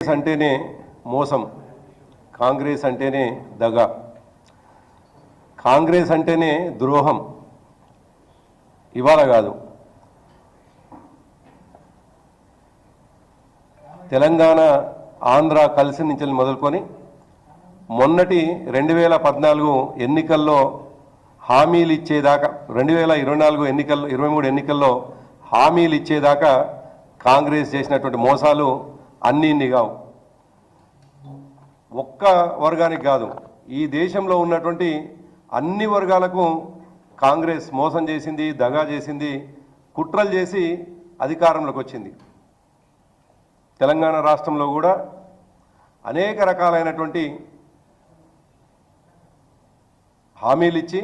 కాంగ్రెస్ అంటేనే మోసం కాంగ్రెస్ అంటేనే దగ కాంగ్రెస్ అంటేనే ద్రోహం. ఇవాళ కాదు. తెలంగాణ ఆంధ్ర కలిసి నుంచి మొదలుకొని మొన్నటి రెండు వేల పద్నాలుగు ఎన్నికల్లో హామీలు ఇచ్చేదాకా రెండు వేల ఇరవై నాలుగు ఎన్నికల్లో ఇరవై మూడు ఎన్నికల్లో హామీలు ఇచ్చేదాకా కాంగ్రెస్ చేసినటువంటి మోసాలు అన్నీ ఇన్ని కావు ఒక్క వర్గానికి కాదు ఈ దేశంలో ఉన్నటువంటి అన్ని వర్గాలకు కాంగ్రెస్ మోసం చేసింది దగా చేసింది కుట్రలు చేసి అధికారంలోకి వచ్చింది. తెలంగాణ రాష్ట్రంలో కూడా అనేక రకాలైనటువంటి హామీలు ఇచ్చి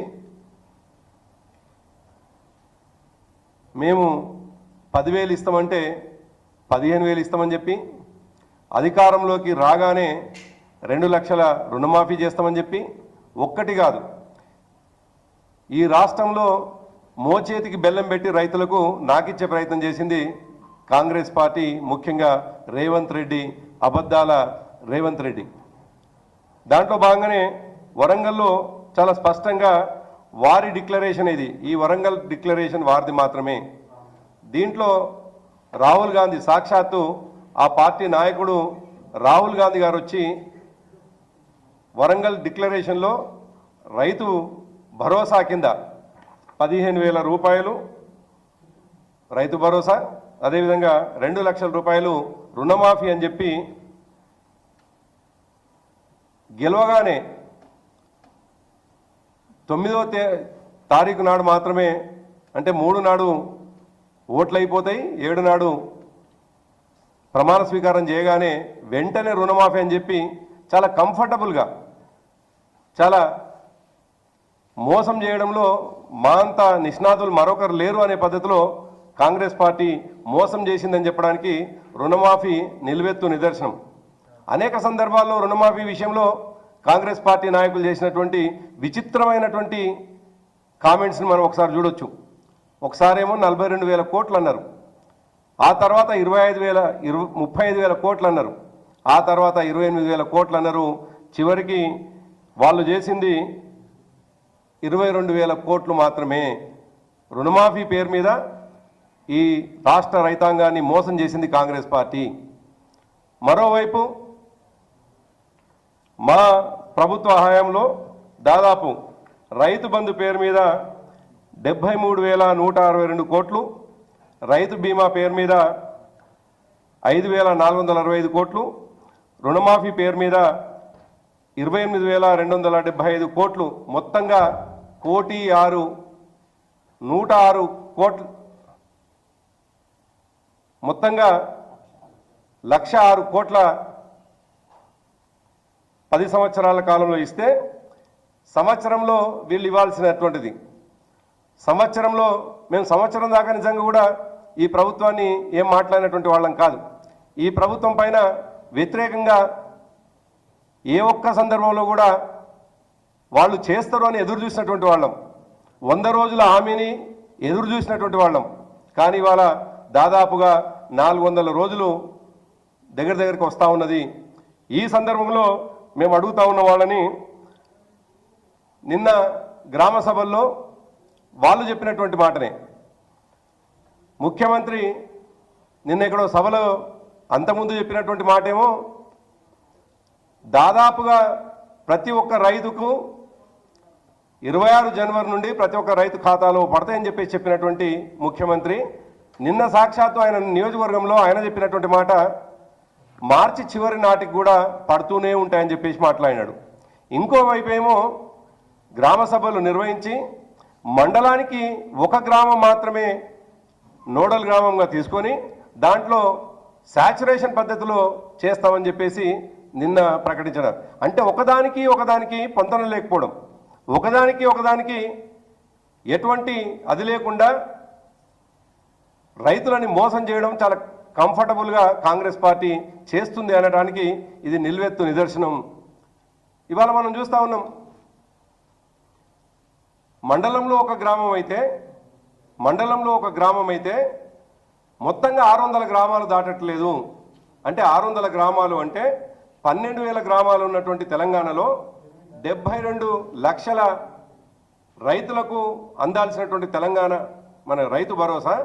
మేము పదివేలు ఇస్తామంటే పదిహేను వేలు ఇస్తామని చెప్పి అధికారంలోకి రాగానే రెండు లక్షల రుణమాఫీ చేస్తామని చెప్పి ఒక్కటి కాదు. ఈ రాష్ట్రంలో మోచేతికి బెల్లం పెట్టి రైతులకు నాకిచ్చే ప్రయత్నం చేసింది కాంగ్రెస్ పార్టీ ముఖ్యంగా రేవంత్ రెడ్డి అబద్ధాల రేవంత్ రెడ్డి. దాంట్లో భాగంగానే వరంగల్లో చాలా స్పష్టంగా వారి డిక్లరేషన్ ఇది. ఈ వరంగల్ డిక్లరేషన్ వారిది మాత్రమే. దీంట్లో రాహుల్ గాంధీ సాక్షాత్తు ఆ పార్టీ నాయకుడు రాహుల్ గాంధీ గారు వచ్చి వరంగల్ డిక్లరేషన్లో రైతు భరోసా కింద పదిహేను వేల రూపాయలు రైతు భరోసా అదేవిధంగా రెండు లక్షల రూపాయలు రుణమాఫీ అని చెప్పి గెలవగానే తొమ్మిదవ తే తారీఖు నాడు మాత్రమే అంటే మూడు నాడు ఓట్లు అయిపోతాయి ఏడు నాడు ప్రమాణ స్వీకారం చేయగానే వెంటనే రుణమాఫీ అని చెప్పి చాలా కంఫర్టబుల్గా చాలా మోసం చేయడంలో మా అంత నిష్ణాతులు మరొకరు లేరు అనే పద్ధతిలో కాంగ్రెస్ పార్టీ మోసం చేసిందని చెప్పడానికి రుణమాఫీ నిలువెత్తు నిదర్శనం. అనేక సందర్భాల్లో రుణమాఫీ విషయంలో కాంగ్రెస్ పార్టీ నాయకులు చేసినటువంటి విచిత్రమైనటువంటి కామెంట్స్ని మనం ఒకసారి చూడొచ్చు. ఒకసారేమో నలభై రెండు వేల కోట్లు అన్నారు. ఆ తర్వాత ఇరవై ఐదు వేల ఇరవై ముప్పై ఐదు వేల కోట్లు అన్నారు ఆ తర్వాత ఇరవై ఎనిమిది వేల కోట్లు అన్నారు చివరికి వాళ్ళు చేసింది ఇరవై రెండు వేల కోట్లు మాత్రమే. రుణమాఫీ పేరు మీద ఈ రాష్ట్ర రైతాంగాన్ని మోసం చేసింది కాంగ్రెస్ పార్టీ. మరోవైపు మా ప్రభుత్వ హయాంలో దాదాపు రైతు బంధు పేరు మీద డెబ్బై మూడు వేల నూట అరవై రెండు కోట్లు రైతు బీమా పేరు మీద ఐదు వేల నాలుగు వందల అరవై ఐదు కోట్లు రుణమాఫీ పేరు మీద ఇరవై ఎనిమిది వేల రెండు వందల డెబ్బై ఐదు కోట్లు మొత్తంగా కోటి ఆరు నూట ఆరు కోట్లు మొత్తంగా లక్ష ఆరు కోట్ల పది సంవత్సరాల కాలంలో ఇస్తే సంవత్సరంలో వీళ్ళు ఇవ్వాల్సినటువంటిది. సంవత్సరంలో మేము సంవత్సరం దాకా నిజంగా కూడా ఈ ప్రభుత్వాన్ని ఏం మాట్లాడినటువంటి వాళ్ళం కాదు. ఈ ప్రభుత్వం పైన వ్యతిరేకంగా ఏ ఒక్క సందర్భంలో కూడా వాళ్ళు చేస్తారు అని ఎదురు చూసినటువంటి వాళ్ళం. వంద రోజుల హామీని ఎదురు చూసినటువంటి వాళ్ళం. కానీ ఇవాళ దాదాపుగా నాలుగు వందల రోజులు దగ్గర దగ్గరికి వస్తూ ఉన్నది. ఈ సందర్భంలో మేము అడుగుతా ఉన్న వాళ్ళని నిన్న గ్రామ సభల్లో వాళ్ళు చెప్పినటువంటి మాటనే ముఖ్యమంత్రి నిన్న ఎక్కడో సభలో అంతకుముందు చెప్పినటువంటి మాటేమో దాదాపుగా ప్రతి ఒక్క రైతుకు ఇరవై ఆరు జనవరి నుండి ప్రతి ఒక్క రైతు ఖాతాలో పడతాయని చెప్పేసి చెప్పినటువంటి ముఖ్యమంత్రి నిన్న సాక్షాత్తు ఆయన నియోజకవర్గంలో ఆయన చెప్పినటువంటి మాట మార్చి చివరి నాటికి కూడా పడుతూనే ఉంటాయని చెప్పేసి మాట్లాడినాడు. ఇంకోవైపు ఏమో గ్రామ సభలు నిర్వహించి మండలానికి ఒక గ్రామం మాత్రమే నోడల్ గ్రామంగా తీసుకొని దాంట్లో శాచురేషన్ పద్ధతిలో చేస్తామని చెప్పేసి నిన్న ప్రకటించినారు. అంటే ఒకదానికి ఒకదానికి పొంతన లేకపోవడం. ఒకదానికి ఒకదానికి ఎటువంటి అది లేకుండా రైతులని మోసం చేయడం చాలా కంఫర్టబుల్గా కాంగ్రెస్ పార్టీ చేస్తుంది అనడానికి ఇది నిల్వెత్తు నిదర్శనం. ఇవాళ మనం చూస్తూ ఉన్నాం. మండలంలో ఒక గ్రామం అయితే మండలంలో ఒక గ్రామం అయితే మొత్తంగా ఆరు వందల గ్రామాలు దాటట్లేదు. అంటే ఆరు వందల గ్రామాలు అంటే పన్నెండు వేల గ్రామాలు ఉన్నటువంటి తెలంగాణలో డెబ్బై రెండు లక్షల రైతులకు అందాల్సినటువంటి తెలంగాణ మన రైతు భరోసా.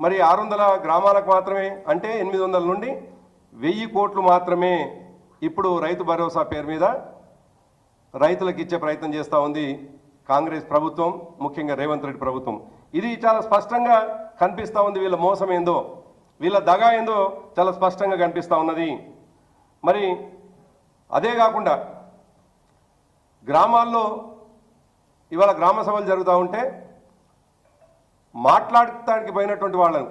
మరి ఆరు వందల గ్రామాలకు మాత్రమే అంటే ఎనిమిది వందల నుండి వెయ్యి కోట్లు మాత్రమే ఇప్పుడు రైతు భరోసా పేరు మీద రైతులకు ఇచ్చే ప్రయత్నం చేస్తూ ఉంది. కాంగ్రెస్ ప్రభుత్వం ముఖ్యంగా రేవంత్ రెడ్డి ప్రభుత్వం. ఇది చాలా స్పష్టంగా కనిపిస్తూ ఉంది వీళ్ళ మోసం ఏందో. వీళ్ళ దగా ఏందో చాలా స్పష్టంగా కనిపిస్తూ ఉన్నది. మరి అదే కాకుండా గ్రామాల్లో ఇవాళ గ్రామ సభలు జరుగుతూ ఉంటే మాట్లాడటానికి పోయినటువంటి వాళ్ళను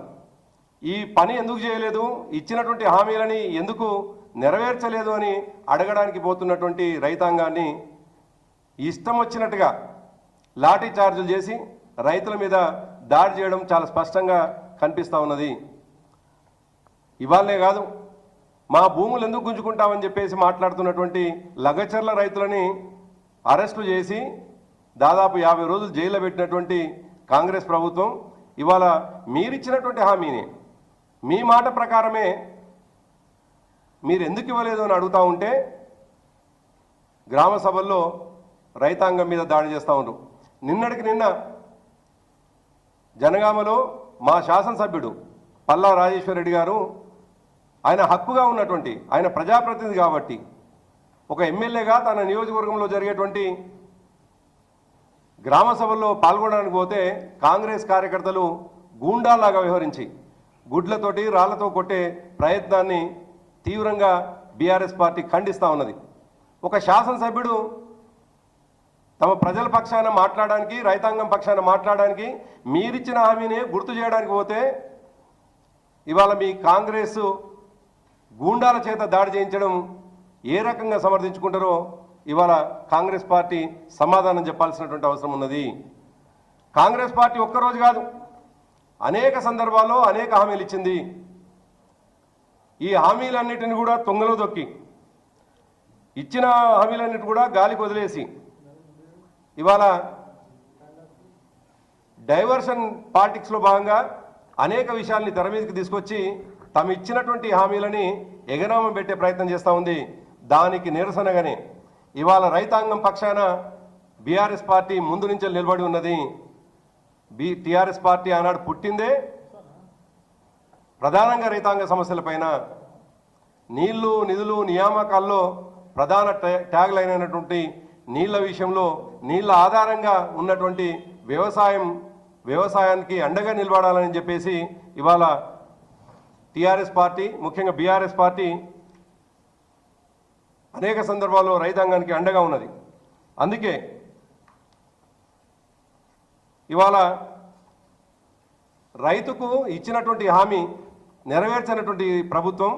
ఈ పని ఎందుకు చేయలేదు? ఇచ్చినటువంటి హామీలని ఎందుకు నెరవేర్చలేదు అని అడగడానికి పోతున్నటువంటి రైతాంగాన్ని ఇష్టం వచ్చినట్టుగా లాఠీ చార్జీలు చేసి రైతుల మీద దాడి చేయడం చాలా స్పష్టంగా కనిపిస్తూ ఉన్నది. ఇవాళనే కాదు మా భూములు ఎందుకు గుంజుకుంటామని చెప్పేసి మాట్లాడుతున్నటువంటి లగచర్ల రైతులని అరెస్టు చేసి దాదాపు యాభై రోజులు జైల్లో పెట్టినటువంటి కాంగ్రెస్ ప్రభుత్వం ఇవాళ మీరిచ్చినటువంటి హామీని. మీ మాట ప్రకారమే మీరు ఎందుకు ఇవ్వలేదు అని అడుగుతా ఉంటే గ్రామ సభల్లో రైతాంగం మీద దాడి చేస్తూ ఉంటారు నిన్నటికి నిన్న జనగామలో మా శాసనసభ్యుడు పల్లా రాజేశ్వర రెడ్డి గారు ఆయన హక్కుగా ఉన్నటువంటి ఆయన ప్రజాప్రతినిధి కాబట్టి ఒక ఎమ్మెల్యేగా తన నియోజకవర్గంలో జరిగేటువంటి గ్రామ సభల్లో పాల్గొనడానికి పోతే కాంగ్రెస్ కార్యకర్తలు గూండాలాగా వ్యవహరించి గుడ్లతోటి రాళ్ళతో కొట్టే ప్రయత్నాన్ని తీవ్రంగా బీఆర్ఎస్ పార్టీ ఖండిస్తూ ఉన్నది. ఒక శాసనసభ్యుడు తమ ప్రజల పక్షాన మాట్లాడడానికి రైతాంగం పక్షాన మాట్లాడడానికి మీరిచ్చిన హామీని గుర్తు చేయడానికి పోతే ఇవాళ మీ కాంగ్రెస్ గూండాల చేత దాడి చేయించడం ఏ రకంగా సమర్థించుకుంటారో ఇవాళ కాంగ్రెస్ పార్టీ సమాధానం చెప్పాల్సినటువంటి అవసరం ఉన్నది. కాంగ్రెస్ పార్టీ ఒక్కరోజు కాదు అనేక సందర్భాల్లో అనేక హామీలు ఇచ్చింది. ఈ హామీలన్నిటిని కూడా తొంగలో దొక్కి ఇచ్చిన హామీలన్నిటి కూడా గాలికి వదిలేసి ఇవాళ డైవర్షన్ పాలిటిక్స్లో భాగంగా అనేక విషయాల్ని తెర మీదకి తీసుకొచ్చి తమ ఇచ్చినటువంటి హామీలని ఎగనామం పెట్టే ప్రయత్నం చేస్తూ ఉంది. దానికి నిరసనగానే ఇవాళ రైతాంగం పక్షాన బీఆర్ఎస్ పార్టీ ముందు నుంచే నిలబడి ఉన్నది. బి టీఆర్ఎస్ పార్టీ ఆనాడు పుట్టిందే. ప్రధానంగా రైతాంగ సమస్యలపైన నీళ్ళు నిధులు నియామకాల్లో ప్రధాన ట్యాగ్లైన్ అయినటువంటి నీళ్ళ విషయంలో నీళ్ళ ఆధారంగా ఉన్నటువంటి వ్యవసాయం వ్యవసాయానికి అండగా నిలబడాలని చెప్పేసి ఇవాళ టీఆర్ఎస్ పార్టీ ముఖ్యంగా బీఆర్ఎస్ పార్టీ అనేక సందర్భాల్లో రైతాంగానికి అండగా ఉన్నది. అందుకే ఇవాళ రైతుకు ఇచ్చినటువంటి హామీ నెరవేర్చినటువంటి ప్రభుత్వం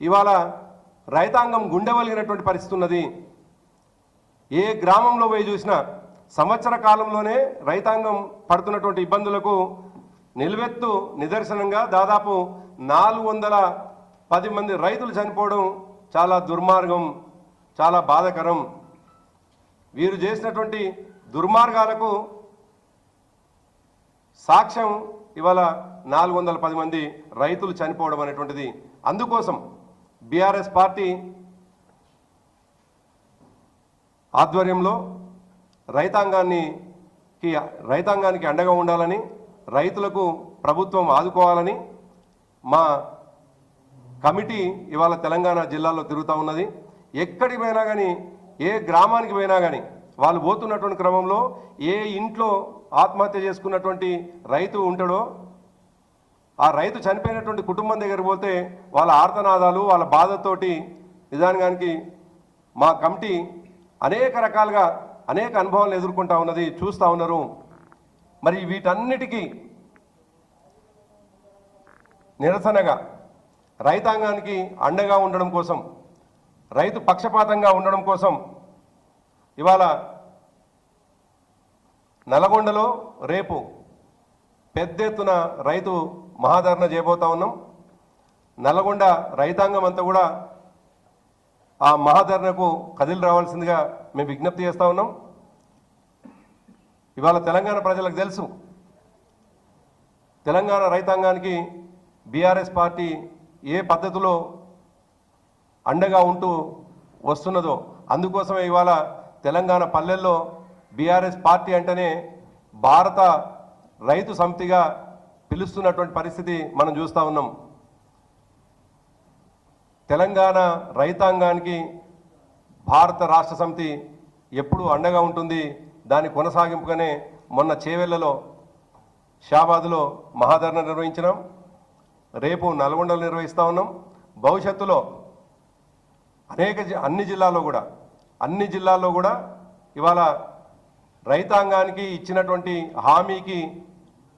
ఇవాళ రైతాంగం గుండెవలిగినటువంటి పరిస్థితి ఉన్నది. ఏ గ్రామంలో పోయి చూసినా సంవత్సర కాలంలోనే రైతాంగం పడుతున్నటువంటి ఇబ్బందులకు నిలువెత్తు నిదర్శనంగా దాదాపు నాలుగు వందల పది మంది రైతులు చనిపోవడం చాలా దుర్మార్గం చాలా బాధకరం. వీరు చేసినటువంటి దుర్మార్గాలకు సాక్ష్యం ఇవాళ నాలుగు వందల పది మంది రైతులు చనిపోవడం అనేటువంటిది. అందుకోసం బీఆర్ఎస్ పార్టీ ఆధ్వర్యంలో రైతాంగాన్నికి రైతాంగానికి అండగా ఉండాలని రైతులకు ప్రభుత్వం ఆదుకోవాలని మా కమిటీ ఇవాళ తెలంగాణ జిల్లాలో తిరుగుతూ ఉన్నది. ఎక్కడికి పోయినా కానీ ఏ గ్రామానికి పోయినా కానీ వాళ్ళు పోతున్నటువంటి క్రమంలో ఏ ఇంట్లో ఆత్మహత్య చేసుకున్నటువంటి రైతు ఉంటాడో ఆ రైతు చనిపోయినటువంటి కుటుంబం దగ్గరికి పోతే వాళ్ళ ఆర్తనాదాలు వాళ్ళ బాధతోటి నిజానికి మా కమిటీ అనేక రకాలుగా అనేక అనుభవాలను ఎదుర్కొంటా ఉన్నది చూస్తూ ఉన్నారు. మరి వీటన్నిటికీ నిరసనగా రైతాంగానికి అండగా ఉండడం కోసం రైతు పక్షపాతంగా ఉండడం కోసం ఇవాళ నల్గొండలో రేపు పెద్ద ఎత్తున రైతు మహాధరణ చేయబోతా ఉన్నాం. నల్గొండ రైతాంగం అంతా కూడా ఆ మహాధరణకు కదిలి రావాల్సిందిగా మేము విజ్ఞప్తి చేస్తూ ఉన్నాం. ఇవాళ తెలంగాణ ప్రజలకు తెలుసు తెలంగాణ రైతాంగానికి బీఆర్ఎస్ పార్టీ ఏ పద్ధతిలో అండగా ఉంటూ వస్తున్నదో అందుకోసమే ఇవాళ తెలంగాణ పల్లెల్లో బీఆర్ఎస్ పార్టీ అంటేనే భారత రైతు సమితిగా పిలుస్తున్నటువంటి పరిస్థితి మనం చూస్తూ ఉన్నాం. తెలంగాణ రైతాంగానికి భారత రాష్ట్ర సమితి ఎప్పుడు అండగా ఉంటుంది. దాని కొనసాగింపుగానే మొన్న చేవెళ్ళలో షాబాద్లో మహాధరణ నిర్వహించినాం. రేపు నల్గొండలు నిర్వహిస్తూ ఉన్నాం. భవిష్యత్తులో అనేక జి- అన్ని జిల్లాల్లో కూడా అన్ని జిల్లాల్లో కూడా ఇవాళ రైతాంగానికి ఇచ్చినటువంటి హామీకి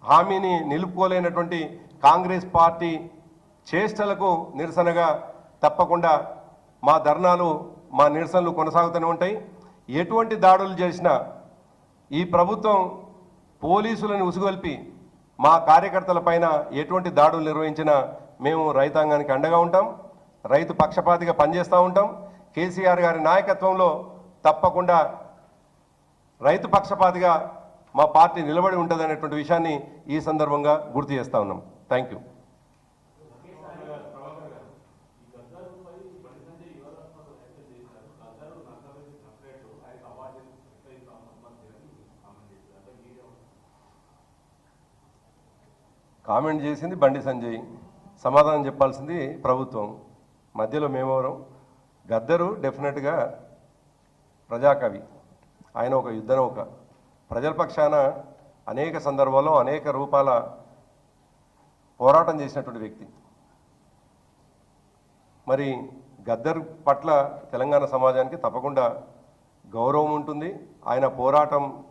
హామీని నిలుపుకోలేనటువంటి కాంగ్రెస్ పార్టీ చేష్టలకు నిరసనగా తప్పకుండా మా ధర్నాలు మా నిరసనలు కొనసాగుతూనే ఉంటాయి. ఎటువంటి దాడులు చేసినా ఈ ప్రభుత్వం పోలీసులను ఉసుగొల్పి మా కార్యకర్తల పైన ఎటువంటి దాడులు నిర్వహించినా మేము రైతాంగానికి అండగా ఉంటాం. రైతు పక్షపాతిగా పనిచేస్తూ ఉంటాం. కేసీఆర్ గారి నాయకత్వంలో తప్పకుండా రైతు పక్షపాతిగా మా పార్టీ నిలబడి ఉంటుంది అనేటువంటి విషయాన్ని ఈ సందర్భంగా గుర్తు చేస్తా ఉన్నాం. థ్యాంక్ యూ కామెంట్ చేసింది బండి సంజయ్. సమాధానం చెప్పాల్సింది ప్రభుత్వం. మధ్యలో మేమెవరం. గద్దరు డెఫినెట్గా ప్రజాకవి. ఆయన ఒక యుద్ధనౌక. ప్రజల పక్షాన అనేక సందర్భాల్లో అనేక రూపాల పోరాటం చేసినటువంటి వ్యక్తి. మరి గద్దర్ పట్ల తెలంగాణ సమాజానికి తప్పకుండా గౌరవం ఉంటుంది. ఆయన పోరాటం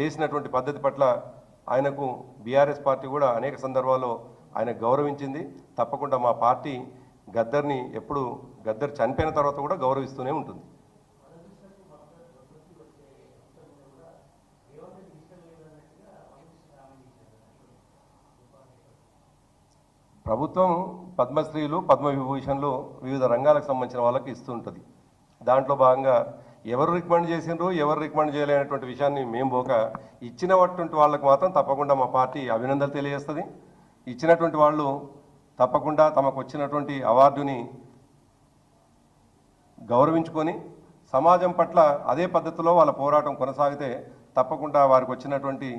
చేసినటువంటి పద్ధతి పట్ల ఆయనకు బీఆర్ఎస్ పార్టీ కూడా అనేక సందర్భాల్లో ఆయన గౌరవించింది. తప్పకుండా మా పార్టీ గద్దర్ని ఎప్పుడు గద్దర్ చనిపోయిన తర్వాత కూడా గౌరవిస్తూనే ఉంటుంది. ప్రభుత్వం పద్మశ్రీలు పద్మవిభూషణ్లు వివిధ రంగాలకు సంబంధించిన వాళ్ళకి ఇస్తుంటుంది దాంట్లో భాగంగా ఎవరు రికమెండ్ చేసిండ్రు ఎవరు రికమెండ్ చేయలేనటువంటి విషయాన్ని మేము పోక ఇచ్చినటువంటి వాళ్ళకు మాత్రం తప్పకుండా మా పార్టీ అభినందనలు తెలియజేస్తుంది. ఇచ్చినటువంటి వాళ్ళు తప్పకుండా తమకు వచ్చినటువంటి అవార్డుని గౌరవించుకొని సమాజం పట్ల అదే పద్ధతిలో వాళ్ళ పోరాటం కొనసాగితే తప్పకుండా వారికి వచ్చినటువంటి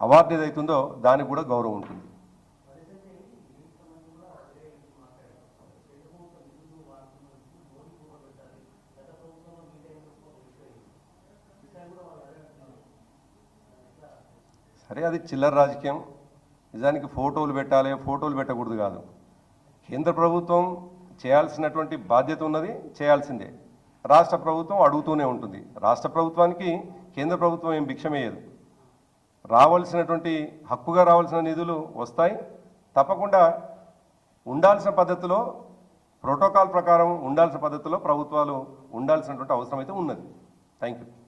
అవార్డు ఏదైతుందో దానికి కూడా గౌరవం ఉంటుంది. సరే అది చిల్లర రాజకీయం. నిజానికి ఫోటోలు పెట్టాలి ఫోటోలు పెట్టకూడదు కాదు. కేంద్ర ప్రభుత్వం చేయాల్సినటువంటి బాధ్యత ఉన్నది చేయాల్సిందే. రాష్ట్ర ప్రభుత్వం అడుగుతూనే ఉంటుంది. రాష్ట్ర ప్రభుత్వానికి కేంద్ర ప్రభుత్వం ఏం భిక్షమయ్యేది రావాల్సినటువంటి హక్కుగా రావాల్సిన నిధులు వస్తాయి. తప్పకుండా ఉండాల్సిన పద్ధతిలో ప్రోటోకాల్ ప్రకారం ఉండాల్సిన పద్ధతిలో ప్రభుత్వాలు ఉండాల్సినటువంటి అవసరం అయితే ఉన్నది. Thank you